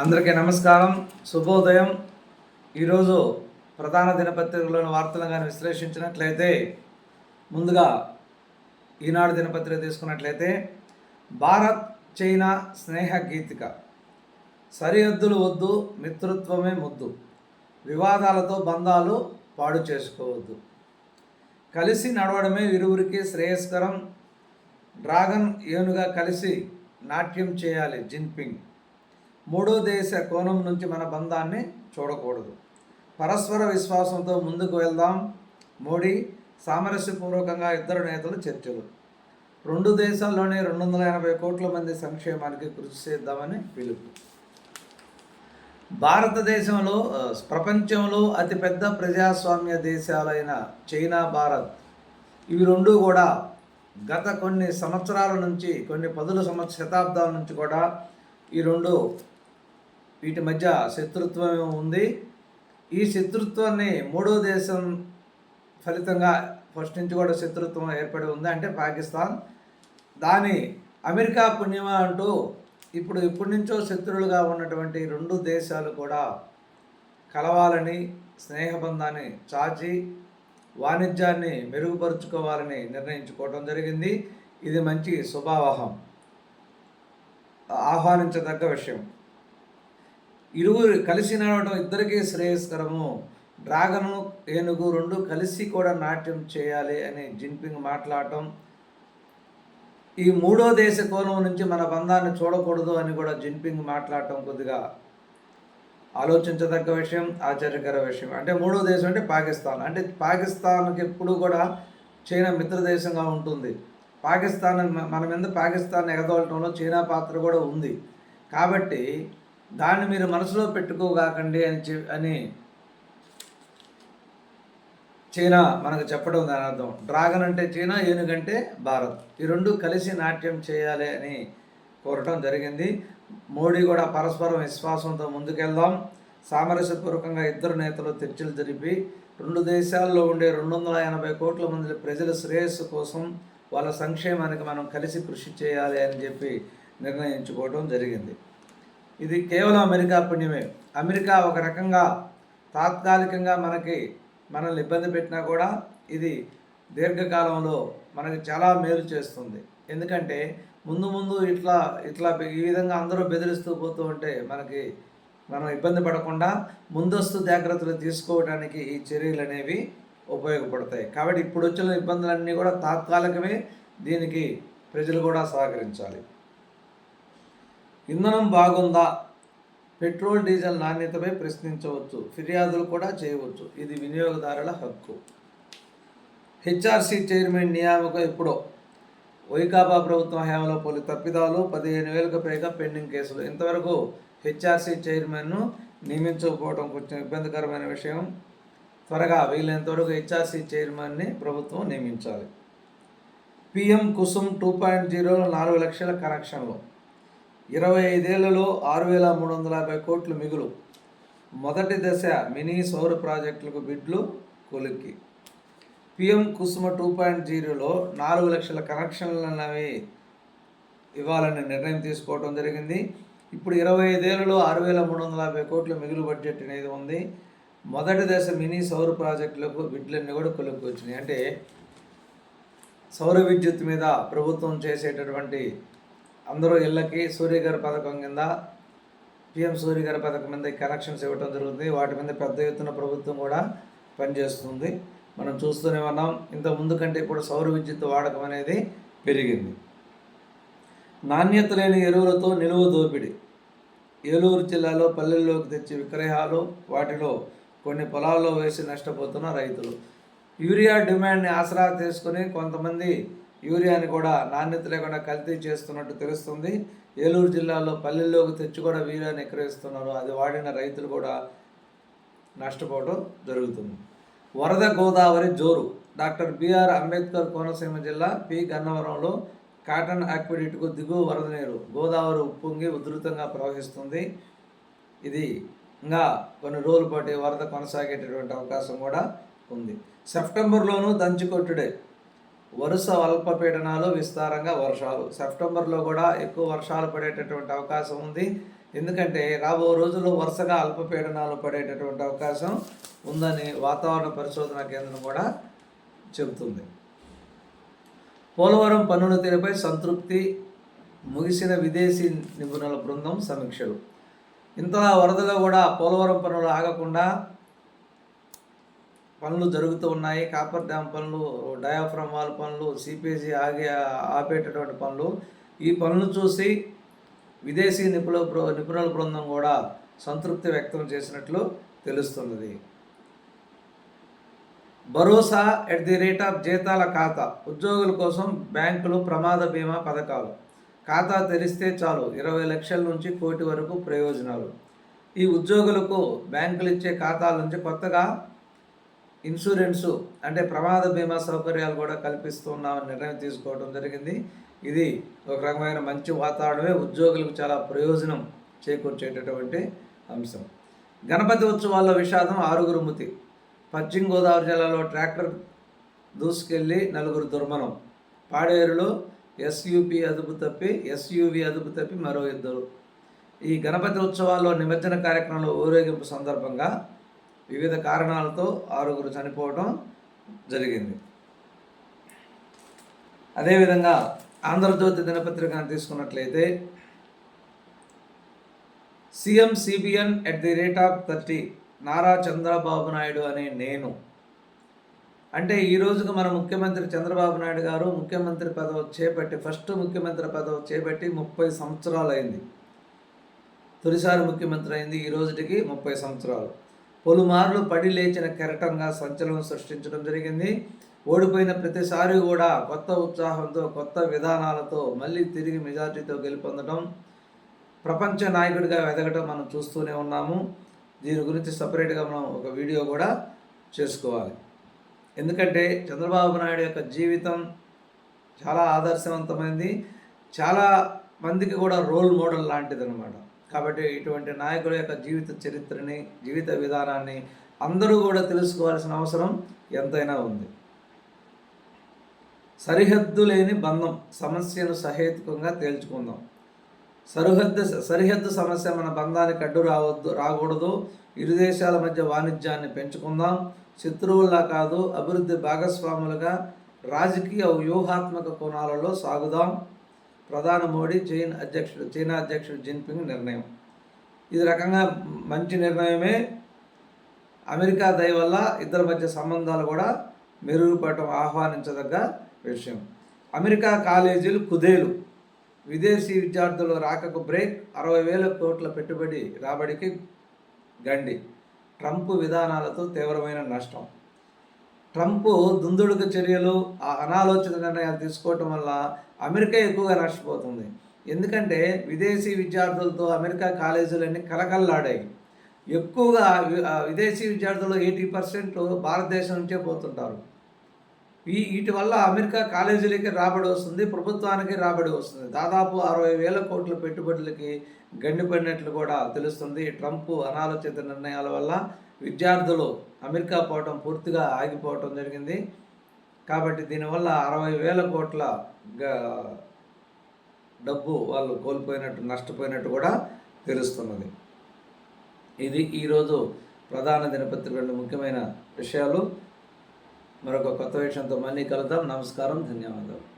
అందరికీ నమస్కారం. శుభోదయం. ఈరోజు ప్రధాన దినపత్రికలోని వార్తలను కానీ విశ్లేషించినట్లయితే ముందుగా ఈనాడు దినపత్రిక తీసుకున్నట్లయితే భారత్ చైనా స్నేహ గీతిక. సరిహద్దులు వద్దు మిత్రత్వమే ముద్దు. వివాదాలతో బంధాలు పాడు చేసుకోవద్దు. కలిసి నడవడమే ఇరువురికి శ్రేయస్కరం. డ్రాగన్ ఏనుగా కలిసి నాట్యం చేయాలి జిన్పింగ్. మూడో దేశ కోణం నుంచి మన బంధాన్ని చూడకూడదు. పరస్పర విశ్వాసంతో ముందుకు వెళ్దాం. మోడీ సామరస్యపూర్వకంగా ఇద్దరు నేతలు చర్చలు. రెండు దేశాల్లోనే రెండు వందల ఎనభై కోట్ల మంది సంక్షేమానికి కృషి చేద్దామని పిలుపు. భారతదేశంలో ప్రపంచంలో అతిపెద్ద ప్రజాస్వామ్య దేశాలైన చైనా భారత్. ఇవి రెండు కూడా గత కొన్ని సంవత్సరాల నుంచి కొన్ని పదుల సంవత్సర శతాబ్దాల నుంచి కూడా ఈ రెండు వీటి మధ్య శత్రుత్వం ఉంది ఈ శత్రుత్వాన్ని మూడో దేశం ఫలితంగా ఫస్ట్ నుంచి కూడా శత్రుత్వం ఏర్పడి ఉంది. అంటే పాకిస్తాన్. దాని అమెరికా పుణ్యమా అంటూ ఇప్పుడు ఎప్పటి నుంచో శత్రువులుగా ఉన్నటువంటి రెండు దేశాలు కూడా కలవాలని స్నేహబంధాన్ని చాచి వాణిజ్యాన్ని మెరుగుపరుచుకోవాలని నిర్ణయించుకోవడం జరిగింది. ఇది మంచి శుభావహం. ఆహ్వానించదగ్గ విషయం. ఇరువురు కలిసి నడవడం ఇద్దరికీ శ్రేయస్కరము. డ్రాగను ఏనుగు రెండు కలిసి కూడా నాట్యం చేయాలి అని జిన్పింగ్ మాట్లాడటం. ఈ మూడో దేశ కోణం నుంచి మన బంధాన్ని చూడకూడదు అని కూడా జిన్పింగ్ మాట్లాడటం కొద్దిగా ఆలోచించదగ్గ విషయం ఆశ్చర్యకర విషయం. అంటే మూడో దేశం అంటే పాకిస్తాన్. అంటే పాకిస్తాన్కి ఎప్పుడు కూడా చైనా మిత్ర దేశంగా ఉంటుంది. పాకిస్తాన్ మన మీద పాకిస్తాన్ ఎగదోలటంలో చైనా పాత్ర కూడా ఉంది. కాబట్టి దాన్ని మీరు మనసులో పెట్టుకోగాకండి అని చె- అని చైనా మనకు చెప్పడం దాని అర్థం. డ్రాగన్ అంటే చైనా ఏనుగంటే భారత్. ఈ రెండు కలిసి నాట్యం చేయాలి అని కోరటం జరిగింది. మోడీ కూడా పరస్పరం విశ్వాసంతో ముందుకెళ్దాం. సామరస్యపూర్వకంగా ఇద్దరు నేతలు చర్చలు జరిపి రెండు దేశాల్లో ఉండే రెండు వందల ఎనభై కోట్ల మంది ప్రజల శ్రేయస్సు కోసం వాళ్ళ సంక్షేమానికి మనం కలిసి కృషి చేయాలి అని చెప్పి నిర్ణయించుకోవడం జరిగింది. ఇది కేవలం అమెరికా పుణ్యమే. అమెరికా ఒక రకంగా తాత్కాలికంగా మనకి మనల్ని ఇబ్బంది పెట్టినా కూడా ఇది దీర్ఘకాలంలో మనకి చాలా మేలు చేస్తుంది. ఎందుకంటే ముందు ముందు ఇట్లా ఇట్లా ఈ విధంగా అందరూ బెదిరిస్తూ పోతూ ఉంటే మనకి మనం ఇబ్బంది పడకుండా ముందస్తు జాగ్రత్తలు తీసుకోవడానికి ఈ చర్యలు అనేవి ఉపయోగపడతాయి. కాబట్టి ఇప్పుడు వచ్చిన ఇబ్బందులన్నీ కూడా తాత్కాలికమే దీనికి ప్రజలు కూడా సహకరించాలి. ఇంధనం బాగుందా? పెట్రోల్ డీజిల్ నాణ్యతపై ప్రశ్నించవచ్చు. ఫిర్యాదులు కూడా చేయవచ్చు. ఇది వినియోగదారుల హక్కు. హెచ్ఆర్సీ చైర్మన్ నియామకం ఎప్పుడో? వైకాపా ప్రభుత్వం హయాంలో పలు తప్పిదాలు పదిహేను వేలకు పైగా పెండింగ్ కేసులు. ఇంతవరకు హెచ్ఆర్సీ చైర్మన్ను నియమించకపోవడం కొంచెం ఇబ్బందికరమైన విషయం. త్వరగా వీలైనంతవరకు హెచ్ఆర్సీ చైర్మన్ని ప్రభుత్వం నియమించాలి. PM Kusum two point zero నాలుగు లక్షల కనెక్షన్లు. ఇరవై ఐదేళ్ళలో ఆరు వేల మూడు వందల యాభై కోట్లు మిగులు. మొదటి దశ మినీ సౌర ప్రాజెక్టులకు బిడ్లు కొలిక్కి. పిఎం కుసుమ టూ పాయింట్ జీరోలో నాలుగు లక్షల కనెక్షన్లు అనేవి ఇవ్వాలని నిర్ణయం తీసుకోవడం జరిగింది. ఇప్పుడు ఇరవై ఐదేళ్ళలో ఆరు వేల మూడు వందల యాభై కోట్ల మిగులు బడ్జెట్ అనేది ఉంది. మొదటి దశ మినీ సౌర ప్రాజెక్టులకు బిడ్లన్నీ కూడా కొలుక్కి వచ్చినాయి. అంటే సౌర విద్యుత్ మీద ప్రభుత్వం చేసేటటువంటి అందరూ ఇళ్ళకి సూర్యగారి పథకం కింద పిఎం సూర్యగారి పథకం మీద కనెక్షన్స్ ఇవ్వడం జరుగుతుంది. వాటి మీద పెద్ద ఎత్తున ప్రభుత్వం కూడా పనిచేస్తుంది. మనం చూస్తూనే ఉన్నాం. ఇంత ముందు కంటే ఇప్పుడు సౌర విద్యుత్ వాడకం అనేది పెరిగింది. నాణ్యత లేని ఎరువులతో నిలువ దోపిడీ. ఏలూరు జిల్లాలో పల్లెల్లోకి తెచ్చి విక్రయాలు వాటిలో కొన్ని పొలాల్లో వేసి నష్టపోతున్న రైతులు. యూరియా డిమాండ్ని ఆసరా తీసుకుని కొంతమంది యూరియాని కూడా నాణ్యత లేకుండా కల్తీ చేస్తున్నట్టు తెలుస్తుంది. ఏలూరు జిల్లాలో పల్లెల్లోకి తెచ్చి కూడా యూరియాని విక్రయిస్తున్నారు అది వాడిన రైతులు కూడా నష్టపోవడం జరుగుతుంది. వరద గోదావరి జోరు. డాక్టర్ బిఆర్ అంబేద్కర్ కోనసీమ జిల్లా పి. గన్నవరంలో కాటన్ ఆక్విడిట్కు దిగువ వరద నీరు. గోదావరి ఉప్పొంగి ఉధృతంగా ప్రవహిస్తుంది. ఇది ఇంకా కొన్ని రోజుల పాటు వరద కొనసాగేటటువంటి అవకాశం కూడా ఉంది. సెప్టెంబర్లోనూ దంచుకొట్టుడే వరుస అల్పపీడనాలు విస్తారంగా వర్షాలు. సెప్టెంబర్లో కూడా ఎక్కువ వర్షాలు పడేటటువంటి అవకాశం ఉంది. ఎందుకంటే రాబో రోజుల్లో వరుసగా అల్పపీడనాలు పడేటటువంటి అవకాశం ఉందని వాతావరణ పరిశోధన కేంద్రం కూడా చెబుతుంది. పోలవరం పన్నుల తీరుపై సంతృప్తి ముగిసిన విదేశీ నిపుణుల బృందం సమీక్షలు. ఇంత వరదలో కూడా పోలవరం పనులు ఆగకుండా పనులు జరుగుతూ ఉన్నాయి. కాపర్ డ్యామ్ పనులు డయాఫ్రమ్ వాల్ పనులు సిపిఎసి ఆగి ఆపేటటువంటి పనులు. ఈ పనులు చూసి విదేశీ నిపుణుల నిపుణుల బృందం కూడా సంతృప్తి వ్యక్తం చేసినట్లు తెలుస్తున్నది. భరోసా ఎట్ ది రేట్ ఆఫ్ జీతాల ఖాతా. ఉద్యోగుల కోసం బ్యాంకులు ప్రమాద బీమా పథకాలు. ఖాతా తెరిస్తే చాలు. ఇరవై లక్షల నుంచి కోటి వరకు ప్రయోజనాలు. ఈ ఉద్యోగులకు బ్యాంకులు ఇచ్చే ఖాతాల నుంచి కొత్తగా ఇన్సూరెన్సు అంటే ప్రమాద బీమా సౌకర్యాలు కూడా కల్పిస్తున్నామని నిర్ణయం తీసుకోవడం జరిగింది. ఇది ఒక రకమైన మంచి వాతావరణమే ఉద్యోగులకు చాలా ప్రయోజనం చేకూర్చేటటువంటి అంశం. గణపతి ఉత్సవాల్లో విషాదం ఆరుగురు మృతి. పశ్చిమ గోదావరి జిల్లాలో ట్రాక్టర్ దూసుకెళ్ళి నలుగురు దుర్మరణం. పాడేరులో ఎస్యూపి అదుపు తప్పి ఎస్యూవి అదుపు తప్పి మరో ఇద్దరు. ఈ గణపతి ఉత్సవాల్లో నిమజ్జన కార్యక్రమంలో ఊరేగింపు సందర్భంగా వివిధ కారణాలతో ఆరుగురు చనిపోవడం జరిగింది. అదేవిధంగా ఆంధ్రజ్యోతి దినపత్రికను తీసుకున్నట్లయితే CM CBN at the rate of thirty Nara Chandrababu Naidu అనే నేను. అంటే ఈ రోజుకు మన ముఖ్యమంత్రి చంద్రబాబు నాయుడు గారు ముఖ్యమంత్రి పదవి చేపట్టి ఫస్ట్ ముఖ్యమంత్రి పదవి చేపట్టి ముప్పై సంవత్సరాలు అయింది తొలిసారి ముఖ్యమంత్రి అయింది ఈ రోజుటికి ముప్పై సంవత్సరాలు. పలుమార్లు పడి లేచిన కెరటంగా సంచలనం సృష్టించడం జరిగింది. ఓడిపోయిన ప్రతిసారి కూడా కొత్త ఉత్సాహంతో కొత్త విధానాలతో మళ్ళీ తిరిగి మెజార్టీతో గెలుపొందడం ప్రపంచ నాయకుడిగా ఎదగటం మనం చూస్తూనే ఉన్నాము. దీని గురించి సపరేట్గా మనం ఒక వీడియో కూడా చేసుకోవాలి. ఎందుకంటే చంద్రబాబు నాయుడు యొక్క జీవితం చాలా ఆదర్శవంతమైంది. చాలా మందికి కూడా రోల్ మోడల్ లాంటిది అనమాట కాబట్టి ఇటువంటి నాయకుల యొక్క జీవిత చరిత్రని జీవిత విధానాన్ని అందరూ కూడా తెలుసుకోవాల్సిన అవసరం ఎంతైనా ఉంది. సరిహద్దు లేని బంధం సమస్యను సహేతుకంగా తేల్చుకుందాం. సరిహద్దు సరిహద్దు సమస్య మన బంధానికి అడ్డు రావద్దు రాకూడదు. ఇరు దేశాల మధ్య వాణిజ్యాన్ని పెంచుకుందాం. శత్రువుల్లా కాదు అభివృద్ధి భాగస్వాములుగా రాజకీయ వ్యూహాత్మక కోణాలలో సాగుదాం. ప్రధాని మోడీ చైన్ అధ్యక్షుడు చైనా అధ్యక్షుడు జిన్పింగ్ నిర్ణయం. ఇది రకంగా మంచి నిర్ణయమే అమెరికా దయ వల్ల ఇద్దరి మధ్య సంబంధాలు కూడా మెరుగుపడటం ఆహ్వానించదగ్గ విషయం. అమెరికా కాలేజీలు కుదేలు. విదేశీ విద్యార్థుల రాకకు బ్రేక్ అరవై వేల కోట్ల పెట్టుబడి రాబడికి గండి. ట్రంప్ విధానాలతో తీవ్రమైన నష్టం. ట్రంప్ దుందుడుకు చర్యలు ఆ అనాలోచిత నిర్ణయాలు తీసుకోవటం వల్ల అమెరికా ఎక్కువగా నష్టపోతుంది ఎందుకంటే విదేశీ విద్యార్థులతో అమెరికా కాలేజీలన్నీ కలకల్లాడాయి ఎక్కువగా విదేశీ విద్యార్థులు ఎయిటీ పర్సెంట్ భారతదేశం నుంచే పోతుంటారు. ఈ వీటి వల్ల అమెరికా కాలేజీలకి రాబడి వస్తుంది ప్రభుత్వానికి రాబడి వస్తుంది. దాదాపు అరవై వేల కోట్ల పెట్టుబడులకి గండిపడినట్లు కూడా తెలుస్తుంది. ట్రంప్ అనాలోచిత నిర్ణయాల వల్ల విద్యార్థులు అమెరికా పోవటం పూర్తిగా ఆగిపోవటం జరిగింది. కాబట్టి దీనివల్ల అరవై వేల కోట్ల గ- డబ్బు వాళ్ళు కోల్పోయినట్టు నష్టపోయినట్టు కూడా తెలుస్తున్నది. ఇది ఈరోజు ప్రధాన దినపత్రికలో ముఖ్యమైన విషయాలు. మరొక కొత్త విషయంతో మళ్ళీ కలుద్దాం. నమస్కారం. ధన్యవాదాలు.